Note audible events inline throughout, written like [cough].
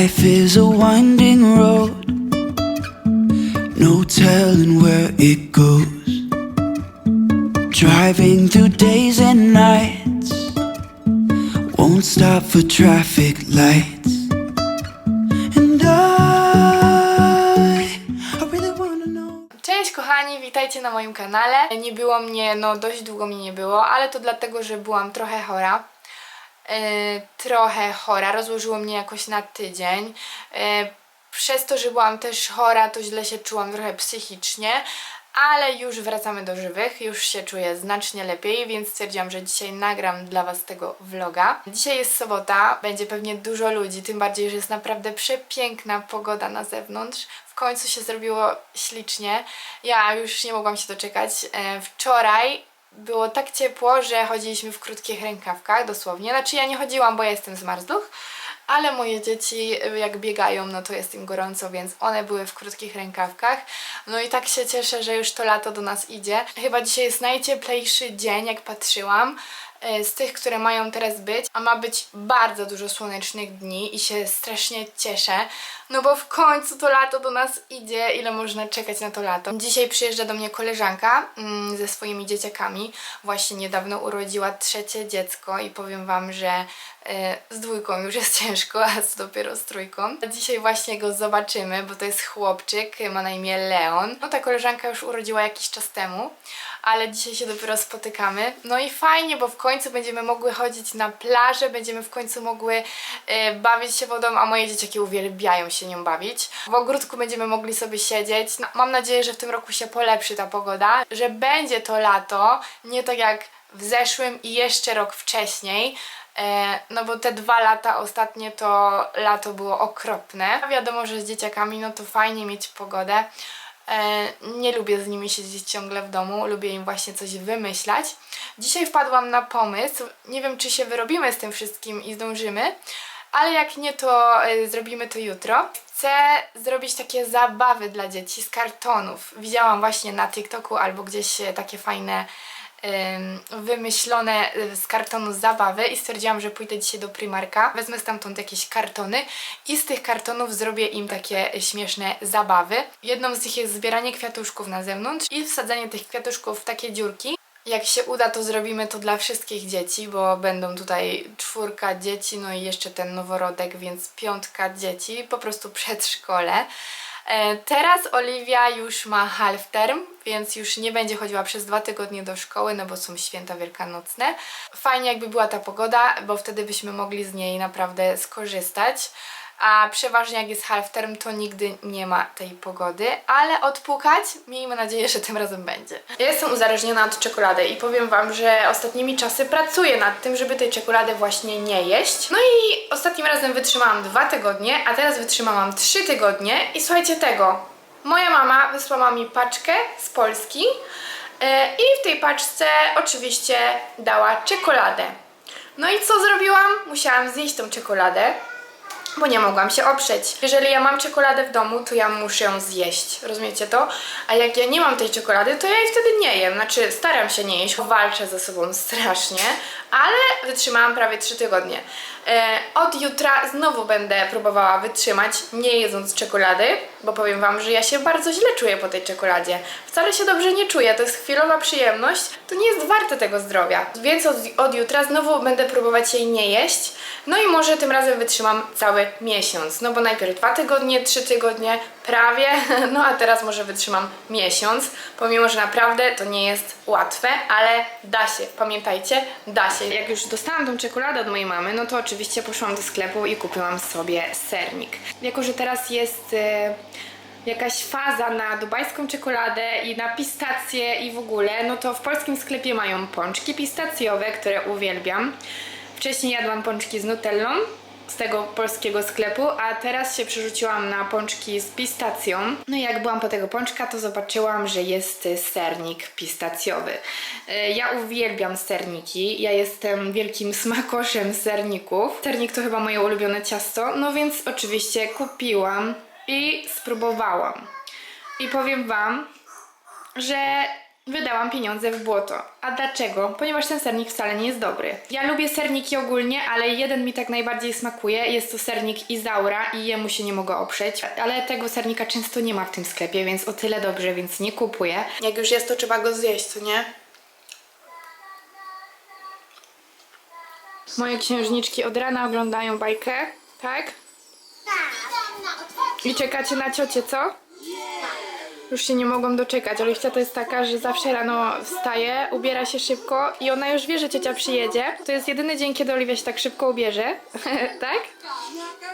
Life is a winding road, no telling where it goes. Driving through days and nights, won't stop for traffic lights. And I, I really wanna know. Cześć kochani, witajcie na moim kanale. Nie było mnie, no dość długo mnie nie było, ale to dlatego, że byłam trochę chora. Yy, trochę chora, rozłożyło mnie jakoś na tydzień. Yy, przez to, że byłam też chora, to źle się czułam trochę psychicznie, ale już wracamy do żywych, już się czuję znacznie lepiej, więc stwierdziłam, że dzisiaj nagram dla Was tego vloga. Dzisiaj jest sobota, będzie pewnie dużo ludzi, tym bardziej, że jest naprawdę przepiękna pogoda na zewnątrz. W końcu się zrobiło ślicznie. Ja już nie mogłam się doczekać. E, Wczoraj było tak ciepło, że chodziliśmy w krótkich rękawkach, dosłownie. Znaczy ja nie chodziłam, bo ja jestem zmarzluch, ale moje dzieci y, jak biegają, no to jest im gorąco, więc one były w krótkich rękawkach. No i tak się cieszę, że już to lato do nas idzie. Chyba dzisiaj jest najcieplejszy dzień, jak patrzyłam y, z tych, które mają teraz być, a ma być bardzo dużo słonecznych dni i się strasznie cieszę, no bo w końcu to lato do nas idzie, ile można czekać na to lato. Dzisiaj przyjeżdża do mnie koleżanka mm, ze swoimi dzieciakami, właśnie niedawno urodziła trzecie dziecko i powiem Wam, że z dwójką już jest [laughs] ciężko, a co dopiero z trójką. Dzisiaj właśnie go zobaczymy, bo to jest chłopczyk, ma na imię Leon. No ta koleżanka już urodziła jakiś czas temu, ale dzisiaj się dopiero spotykamy. No i fajnie, bo w końcu będziemy mogły chodzić na plażę, będziemy w końcu mogły e, bawić się wodą, a moje dzieciaki uwielbiają się nią bawić. W ogródku będziemy mogli sobie siedzieć. No, mam nadzieję, że w tym roku się polepszy ta pogoda, że będzie to lato, nie tak jak w zeszłym i jeszcze rok wcześniej. E, no bo te dwa lata ostatnie to lato było okropne. Wiadomo, że z dzieciakami no to fajnie mieć pogodę. E, nie lubię z nimi siedzieć ciągle w domu, lubię im właśnie coś wymyślać. Dzisiaj wpadłam na pomysł, nie wiem czy się wyrobimy z tym wszystkim i zdążymy, ale jak nie to e, zrobimy to jutro. Chcę zrobić takie zabawy dla dzieci z kartonów. Widziałam właśnie na TikToku albo gdzieś takie fajne wymyślone y, z kartonu zabawy i stwierdziłam, że pójdę dzisiaj do Primarka, wezmę stamtąd jakieś kartony i z tych kartonów zrobię im takie śmieszne zabawy. Jedną z nich jest zbieranie kwiatuszków na zewnątrz i wsadzanie tych kwiatuszków w takie dziurki. Jak się uda, to zrobimy to dla wszystkich dzieci, bo będą tutaj czwórka dzieci, no i jeszcze ten noworodek, więc piątka dzieci, po prostu przedszkole. E, Teraz Oliwia już ma half term, więc już nie będzie chodziła przez dwa tygodnie do szkoły, no bo są święta wielkanocne. Fajnie jakby była ta pogoda, bo wtedy byśmy mogli z niej naprawdę skorzystać. A przeważnie jak jest half term, to nigdy nie ma tej pogody, ale odpukać, miejmy nadzieję, że tym razem będzie. Ja jestem uzależniona od czekolady i powiem Wam, że ostatnimi czasy pracuję nad tym, żeby tej czekolady właśnie nie jeść. No i ostatnim razem wytrzymałam dwa tygodnie, a teraz wytrzymałam trzy tygodnie i słuchajcie tego. Moja mama wysłała mi paczkę z Polski e, i w tej paczce oczywiście dała czekoladę. No i co zrobiłam? Musiałam zjeść tą czekoladę bo nie mogłam się oprzeć. Jeżeli ja mam czekoladę w domu, to ja muszę ją zjeść, rozumiecie to? A jak ja nie mam tej czekolady, to ja jej wtedy nie jem. Znaczy, staram się nie jeść, walczę ze sobą strasznie, ale wytrzymałam prawie 3 tygodnie. E, od jutra znowu będę próbowała wytrzymać, nie jedząc czekolady, bo powiem Wam, że ja się bardzo źle czuję po tej czekoladzie. Wcale się dobrze nie czuję, to jest chwilowa przyjemność, to nie jest warte tego zdrowia. Więc od, od jutra znowu będę próbować jej nie jeść, no i może tym razem wytrzymam cały miesiąc. No bo najpierw dwa tygodnie, trzy tygodnie, prawie, [laughs] no a teraz może wytrzymam miesiąc, pomimo, że naprawdę to nie jest łatwe, ale da się, pamiętajcie, da się. Jak już dostałam tą czekoladę od mojej mamy, no to oczywiście poszłam do sklepu i kupiłam sobie sernik. Jako, że teraz jest... E, jakaś faza na dubajską czekoladę i na pistacje i w ogóle, no to w polskim sklepie mają pączki pistacjowe, które uwielbiam. Wcześniej jadłam pączki z nutellą z tego polskiego sklepu, a teraz się przerzuciłam na pączki z pistacją. No i jak byłam po tego pączka, to zobaczyłam, że jest sernik pistacjowy. Y, Ja uwielbiam serniki, ja jestem wielkim smakoszem serników. Sernik to chyba moje ulubione ciasto, no więc oczywiście kupiłam i spróbowałam. I powiem Wam, że Wydałam pieniądze w błoto. A dlaczego? Ponieważ ten sernik wcale nie jest dobry. Ja lubię serniki ogólnie, ale jeden mi tak najbardziej smakuje. Jest to sernik Izaura i jemu się nie mogę oprzeć. Ale tego sernika często nie ma w tym sklepie, więc o tyle dobrze, więc nie kupuję. Jak już jest, to trzeba go zjeść, co nie? Moje księżniczki od rana oglądają bajkę, tak? I czekacie na ciocię, co? Już się nie mogą doczekać. Oliwcia to jest taka, że zawsze rano wstaje, ubiera się szybko i ona już wie, że ciocia przyjedzie. To jest jedyny dzień, kiedy Oliwia się tak szybko ubierze, [laughs] tak?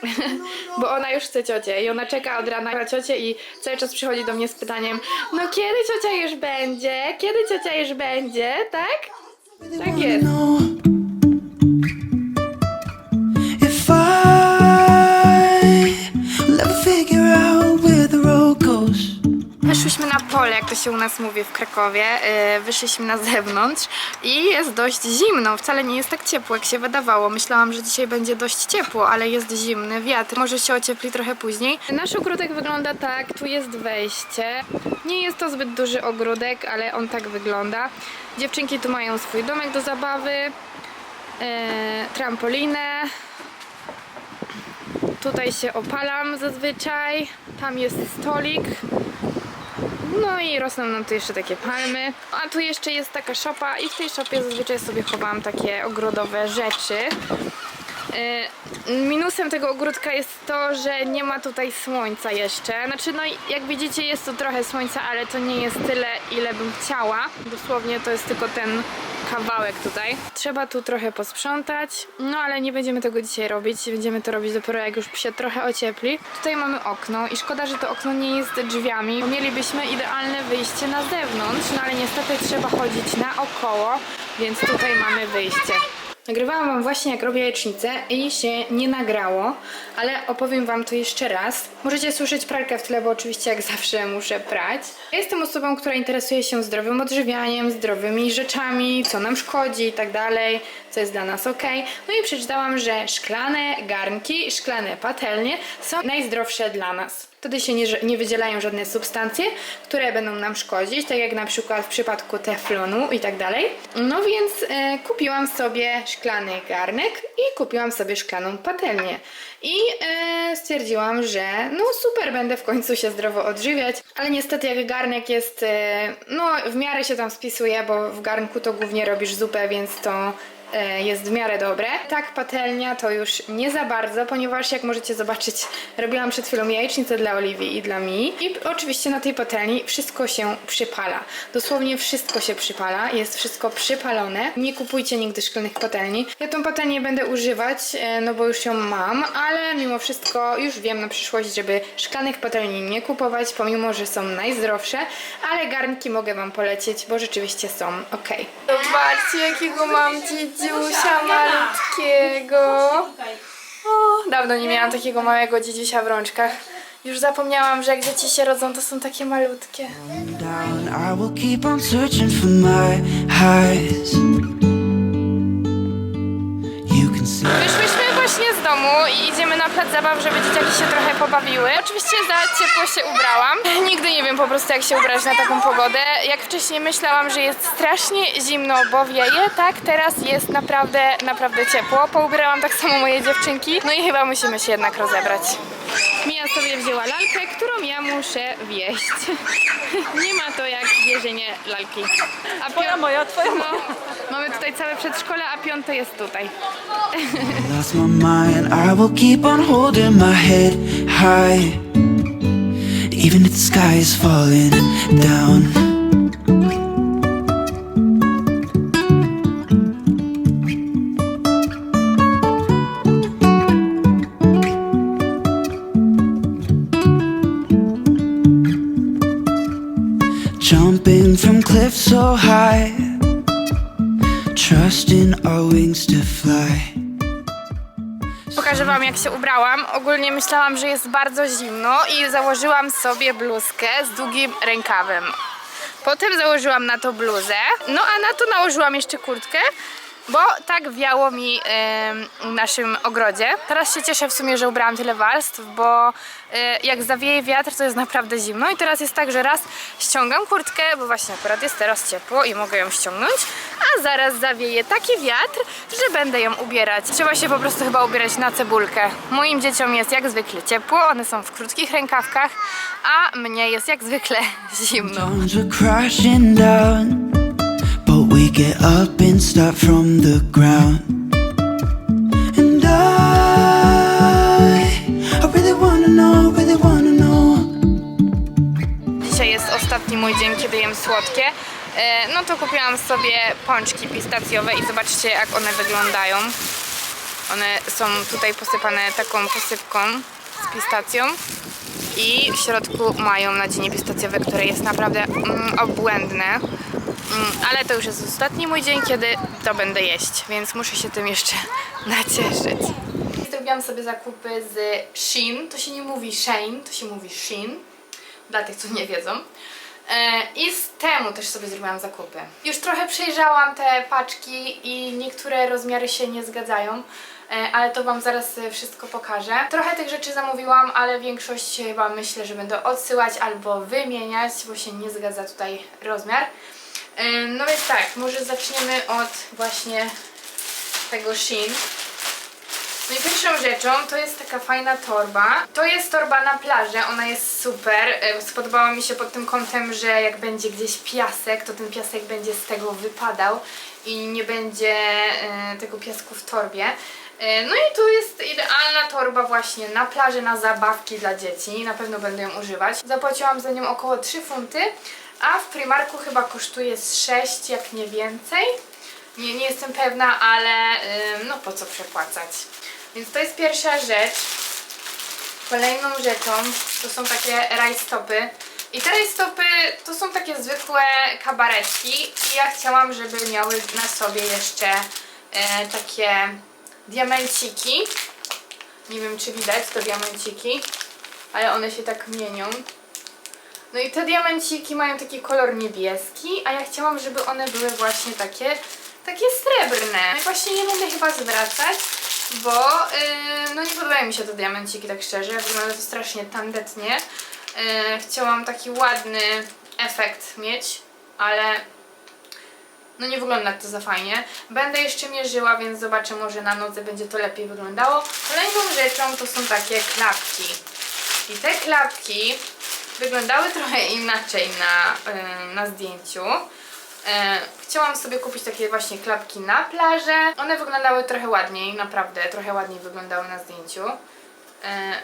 [laughs] Bo ona już chce ciocię i ona czeka od rana na ciocię i cały czas przychodzi do mnie z pytaniem no kiedy ciocia już będzie? Kiedy ciocia już będzie? Tak? Tak jest. Wyszłyśmy na pole, jak to się u nas mówi w Krakowie. Yy, wyszliśmy na zewnątrz i jest dość zimno. Wcale nie jest tak ciepło, jak się wydawało. Myślałam, że dzisiaj będzie dość ciepło, ale jest zimny wiatr. Może się ociepli trochę później. Nasz ogródek wygląda tak. Tu jest wejście. Nie jest to zbyt duży ogródek, ale on tak wygląda. Dziewczynki tu mają swój domek do zabawy, yy, trampolinę. Tutaj się opalam zazwyczaj. Tam jest stolik. No i rosną nam tu jeszcze takie palmy. A tu jeszcze jest taka szopa i w tej szopie zazwyczaj sobie chowałam takie ogrodowe rzeczy. Yy, Minusem tego ogródka jest to, że nie ma tutaj słońca jeszcze. Znaczy, no jak widzicie jest tu trochę słońca, ale to nie jest tyle, ile bym chciała. Dosłownie to jest tylko ten kawałek tutaj. Trzeba tu trochę posprzątać, no ale nie będziemy tego dzisiaj robić. Będziemy to robić dopiero jak już się trochę ociepli. Tutaj mamy okno i szkoda, że to okno nie jest drzwiami. bo Mielibyśmy idealne wyjście na zewnątrz, no ale niestety trzeba chodzić naokoło, więc tutaj mamy wyjście. Nagrywałam Wam właśnie jak robię jajecznicę i się nie nagrało, ale opowiem Wam to jeszcze raz. Możecie słyszeć pralkę w tle, bo oczywiście jak zawsze muszę prać. Ja jestem osobą, która interesuje się zdrowym odżywianiem, zdrowymi rzeczami, co nam szkodzi i tak dalej, co jest dla nas ok. No i przeczytałam, że szklane garnki, szklane patelnie są najzdrowsze dla nas. Wtedy się nie, nie wydzielają żadne substancje, które będą nam szkodzić, tak jak na przykład w przypadku teflonu i tak dalej. No więc e, kupiłam sobie szklany garnek i kupiłam sobie szklaną patelnię. I e, stwierdziłam, że no super, będę w końcu się zdrowo odżywiać, ale niestety jak garnek jest, e, no w miarę się tam spisuje, bo w garnku to głównie robisz zupę, więc to jest w miarę dobre. Tak, patelnia to już nie za bardzo, ponieważ jak możecie zobaczyć, robiłam przed chwilą jajecznicę dla Oliwii i dla mi. I oczywiście na tej patelni wszystko się przypala. Dosłownie wszystko się przypala, jest wszystko przypalone. Nie kupujcie nigdy szklanych patelni. Ja tą patelnię będę używać, e, no bo już ją mam, ale mimo wszystko już wiem na przyszłość, żeby szklanych patelni nie kupować, pomimo, że są najzdrowsze, ale garnki mogę Wam polecić, bo rzeczywiście są ok. Zobaczcie, jakiego mam dziedziusia malutkiego. O, dawno nie miałam takiego małego dziedziusia w rączkach. Już zapomniałam, że jak dzieci się rodzą, to są takie malutkie. Down, I will keep on searching for my highs. You can see. Wyszłyśmy właśnie z domu i idziemy na plac zabaw, żeby dzieciaki się trochę pobawiły. Oczywiście za ciepło się ubrałam. [laughs] Nigdy nie wiem po prostu jak się ubrać na taką pogodę. Jak wcześniej myślałam, że jest strasznie zimno, bo wieje, tak teraz jest naprawdę, naprawdę ciepło. Poubierałam tak samo moje dziewczynki, no i chyba musimy się jednak rozebrać. Mia sobie wzięła lalkę, którą ja muszę wieść. [laughs] nie ma to jak lalki. A twoja moja, twoja no, Mamy tutaj całe przedszkole, a piąte jest tutaj. Lost my mind. I will keep on holding my head high. Even if the sky is falling down. Pokażę wam jak się ubrałam. Ogólnie myślałam, że jest bardzo zimno i założyłam sobie bluzkę z długim rękawem. Potem założyłam na to bluzę, no a na to nałożyłam jeszcze kurtkę bo tak wiało mi w naszym ogrodzie. Teraz się cieszę w sumie, że ubrałam tyle warstw, bo e, jak zawieje wiatr, to jest naprawdę zimno i teraz jest tak, że raz ściągam kurtkę, bo właśnie akurat jest teraz ciepło i mogę ją ściągnąć, a zaraz zawieje taki wiatr, że będę ją ubierać. Trzeba się po prostu chyba ubierać na cebulkę. Moim dzieciom jest jak zwykle ciepło, one są w krótkich rękawkach, a mnie jest jak zwykle zimno. We get up and start from the ground. And I, I really wanna know, really wanna know. Dzisiaj jest ostatni mój dzień, kiedy jem słodkie. E, No to kupiłam sobie pączki pistacjowe i zobaczcie jak one wyglądają. One są tutaj posypane taką posypką z pistacją i w środku mają nadzienie pistacjowe, które jest naprawdę mm, obłędne. Ale to już jest ostatni mój dzień, kiedy to będę jeść, więc muszę się tym jeszcze [laughs] nacieszyć. Zrobiłam sobie zakupy z Shein. To się nie mówi Shane, to się mówi Shein. Dla tych, co nie wiedzą. E, I z temu też sobie zrobiłam zakupy. Już trochę przejrzałam te paczki i niektóre rozmiary się nie zgadzają, e, ale to Wam zaraz wszystko pokażę. Trochę tych rzeczy zamówiłam, ale większość chyba myślę, że będę odsyłać albo wymieniać, bo się nie zgadza tutaj rozmiar. No więc tak, może zaczniemy od właśnie tego Shein. No i pierwszą rzeczą to jest taka fajna torba. To jest torba na plażę, ona jest super. Spodobała mi się pod tym kątem, że jak będzie gdzieś piasek, to ten piasek będzie z tego wypadał i nie będzie e, tego piasku w torbie. E, No i tu jest idealna torba właśnie na plaży, na zabawki dla dzieci. Na pewno będę ją używać. Zapłaciłam za nią około 3 funty, a w Primarku chyba kosztuje z 6, jak nie więcej. Nie, nie jestem pewna, ale no po co przepłacać. Więc to jest pierwsza rzecz. Kolejną rzeczą to są takie rajstopy. I te rajstopy to są takie zwykłe kabaretki i ja chciałam, żeby miały na sobie jeszcze e, takie diamenciki. Nie wiem czy widać to diamenciki, ale one się tak mienią. No i te diamenciki mają taki kolor niebieski, a ja chciałam, żeby one były właśnie takie, takie srebrne. No i właśnie nie będę chyba zwracać, bo yy, no nie podobają mi się te diamenciki tak szczerze, wygląda to strasznie tandetnie. Yy, chciałam taki ładny efekt mieć, ale no nie wygląda to za fajnie. Będę jeszcze mierzyła, więc zobaczę, może na nodze będzie to lepiej wyglądało. Kolejną rzeczą to są takie klapki. I te klapki wyglądały trochę inaczej na, na zdjęciu. Chciałam sobie kupić takie właśnie klapki na plażę. One wyglądały trochę ładniej, naprawdę trochę ładniej wyglądały na zdjęciu.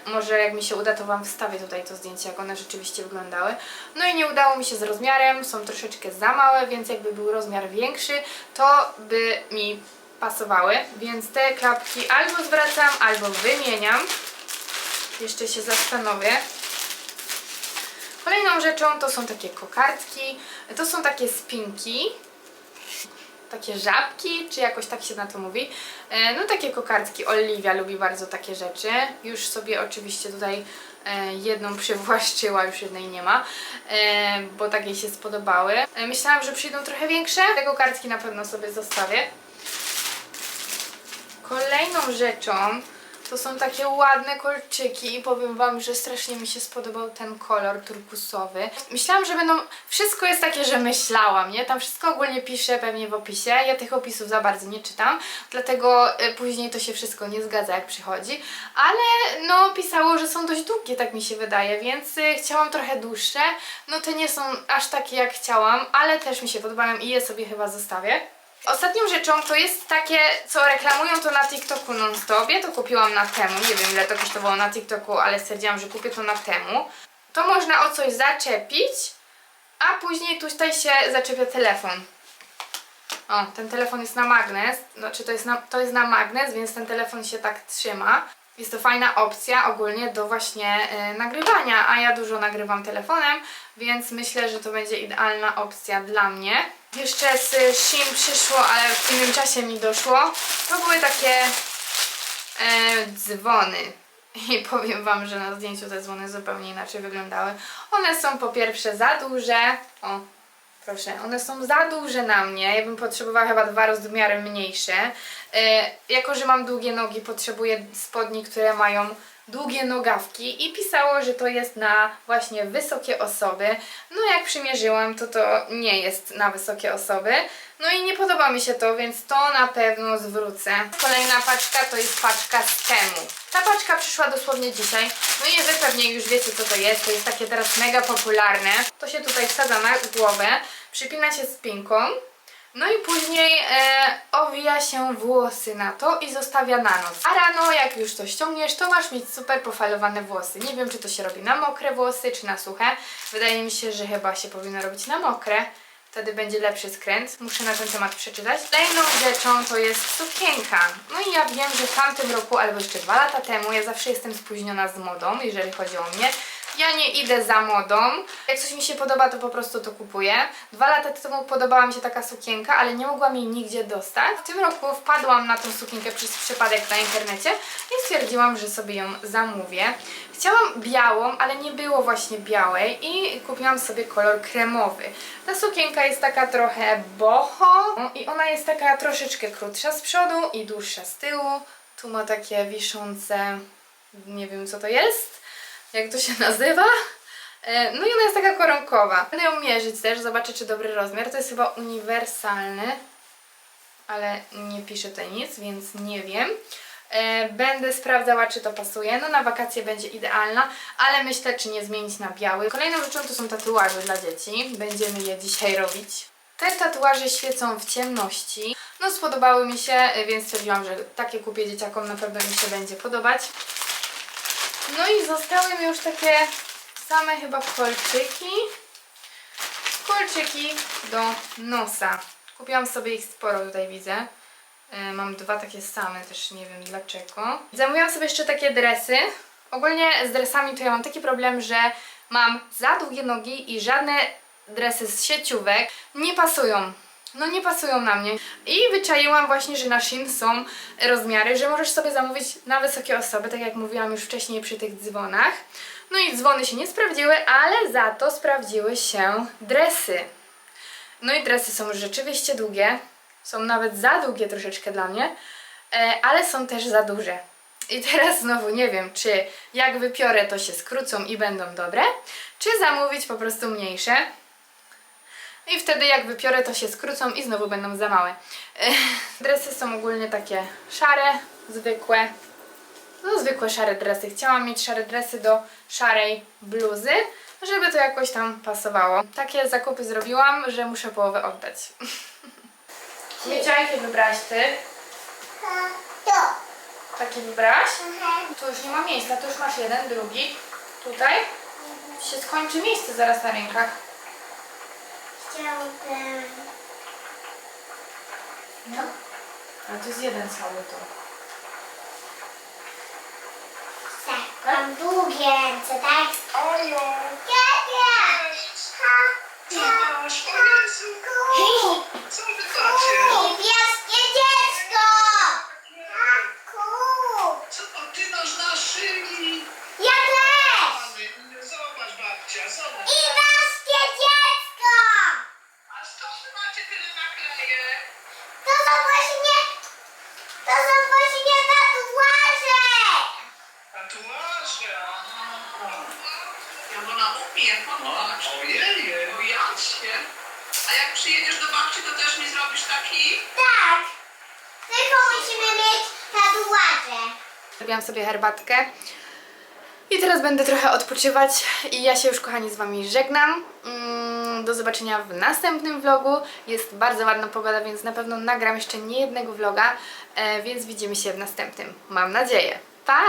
Może jak mi się uda, to Wam wstawię tutaj to zdjęcie, jak one rzeczywiście wyglądały. No i nie udało mi się z rozmiarem, są troszeczkę za małe, więc jakby był rozmiar większy, to by mi pasowały. Więc te klapki albo zwracam, albo wymieniam. Jeszcze się zastanowię. Kolejną rzeczą to są takie kokardki, to są takie spinki, takie żabki, czy jakoś tak się na to mówi. E, No takie kokardki, Oliwia lubi bardzo takie rzeczy. Już sobie oczywiście tutaj e, jedną przywłaszczyła, już jednej nie ma, e, bo tak jej się spodobały. Myślałam, że przyjdą trochę większe, te kokardki na pewno sobie zostawię. Kolejną rzeczą to są takie ładne kolczyki i powiem Wam, że strasznie mi się spodobał ten kolor turkusowy. Myślałam, że będą... Wszystko jest takie, że myślałam, nie? Tam wszystko ogólnie piszę pewnie w opisie. Ja tych opisów za bardzo nie czytam, dlatego y, później to się wszystko nie zgadza jak przychodzi. Ale no pisało, że są dość długie, tak mi się wydaje, więc y, chciałam trochę dłuższe. No te nie są aż takie jak chciałam, ale też mi się podobają i je sobie chyba zostawię. Ostatnią rzeczą to jest takie, co reklamują to na TikToku non-stop. Ja to kupiłam na temu, nie wiem ile to kosztowało na TikToku, ale stwierdziłam, że kupię to na temu. To można o coś zaczepić, a później tutaj się zaczepia telefon. O, ten telefon jest na magnes, znaczy to jest na, to jest na magnes, więc ten telefon się tak trzyma. Jest to fajna opcja ogólnie do właśnie y, nagrywania, a ja dużo nagrywam telefonem, więc myślę, że to będzie idealna opcja dla mnie. Jeszcze z Shein przyszło, ale w innym czasie mi doszło. To były takie e, dzwony. [laughs] I powiem Wam, że na zdjęciu te dzwony zupełnie inaczej wyglądały. One są po pierwsze za duże. O, Proszę, one są za duże na mnie. Ja bym potrzebowała chyba dwa rozmiary mniejsze. E, jako, że mam długie nogi, potrzebuję spodni, które mają długie nogawki i pisało, że to jest na właśnie wysokie osoby. No jak przymierzyłam, to to nie jest na wysokie osoby. No i nie podoba mi się to, więc to na pewno zwrócę. Kolejna paczka to jest paczka z temu. Ta paczka przyszła dosłownie dzisiaj. No i wy pewnie już wiecie co to jest. To jest takie teraz mega popularne. To się tutaj wsadza na głowę, przypina się spinką. No i później e, owija się włosy na to i zostawia na noc. A rano, jak już to ściągniesz, to masz mieć super pofalowane włosy. Nie wiem, czy to się robi na mokre włosy, czy na suche. Wydaje mi się, że chyba się powinno robić na mokre. Wtedy będzie lepszy skręt. Muszę na ten temat przeczytać. Kolejną rzeczą to jest sukienka. No i ja wiem, że w tamtym roku, albo jeszcze dwa lata temu, ja zawsze jestem spóźniona z modą, jeżeli chodzi o mnie. Ja nie idę za modą. Jak coś mi się podoba, to po prostu to kupuję. Dwa lata temu podobała mi się taka sukienka, ale nie mogłam jej nigdzie dostać. W tym roku wpadłam na tą sukienkę przez przypadek na internecie i stwierdziłam, że sobie ją zamówię. Chciałam białą, ale nie było właśnie białej i kupiłam sobie kolor kremowy. Ta sukienka jest taka trochę boho i ona jest taka troszeczkę krótsza z przodu i dłuższa z tyłu. Tu ma takie wiszące, nie wiem co to jest jak to się nazywa. E, No i ona jest taka koronkowa. Będę ją mierzyć też, zobaczę czy dobry rozmiar. To jest chyba uniwersalny, ale nie pisze tutaj nic, więc nie wiem. E, Będę sprawdzała, czy to pasuje. No na wakacje będzie idealna, ale myślę, czy nie zmienić na biały. Kolejną rzeczą to są tatuaże dla dzieci. Będziemy je dzisiaj robić. Te tatuaże świecą w ciemności. No spodobały mi się, więc stwierdziłam, że takie kupię dzieciakom, na pewno mi się będzie podobać. No i zostały mi już takie same chyba kolczyki. Kolczyki do nosa. Kupiłam sobie ich sporo, tutaj widzę. E, Mam dwa takie same, też nie wiem dlaczego. Zamówiłam sobie jeszcze takie dresy. Ogólnie z dresami to ja mam taki problem, że mam za długie nogi i żadne dresy z sieciówek nie pasują. No nie pasują na mnie. I wyczaiłam właśnie, że na Shein są rozmiary, że możesz sobie zamówić na wysokie osoby, tak jak mówiłam już wcześniej przy tych dzwonach. No i dzwony się nie sprawdziły, ale za to sprawdziły się dresy. No i dresy są rzeczywiście długie. Są nawet za długie troszeczkę dla mnie, e, ale są też za duże. I teraz znowu nie wiem, czy jak wypiorę, to się skrócą i będą dobre, czy zamówić po prostu mniejsze. I wtedy jak wypiorę, to się skrócą i znowu będą za małe. Ech, Dresy są ogólnie takie szare, zwykłe. No zwykłe szare dresy. Chciałam mieć szare dresy do szarej bluzy, żeby to jakoś tam pasowało. Takie zakupy zrobiłam, że muszę połowę oddać. [laughs] Miecia, jakie wybrałaś ty? To. Takie wybrałaś? Tu już nie ma miejsca, tu już masz jeden, drugi. Tutaj się skończy miejsce zaraz na rękach. Chciałbym. No. Ale to jest jeden cały to. Tak. Mam długie ręce, tak? Olo, Jakie? co masz? O Jezu, co wy macie? Niebieskie dziecko! Taku! Co to ty masz na szyi? To są właśnie... To są właśnie tatuaże! Tatuaże. aha. Jak ona umie, popatrz. Ojej, no ja się. A jak przyjedziesz do babci, to też mi zrobisz taki? Tak! Tylko musimy mieć tatuaże. Zrobiłam sobie herbatkę. I teraz będę trochę odpoczywać i ja się już kochani z Wami żegnam. Mm, Do zobaczenia w następnym vlogu. Jest bardzo ładna pogoda, więc na pewno nagram jeszcze nie jednego vloga, e, więc widzimy się w następnym. Mam nadzieję. Pa!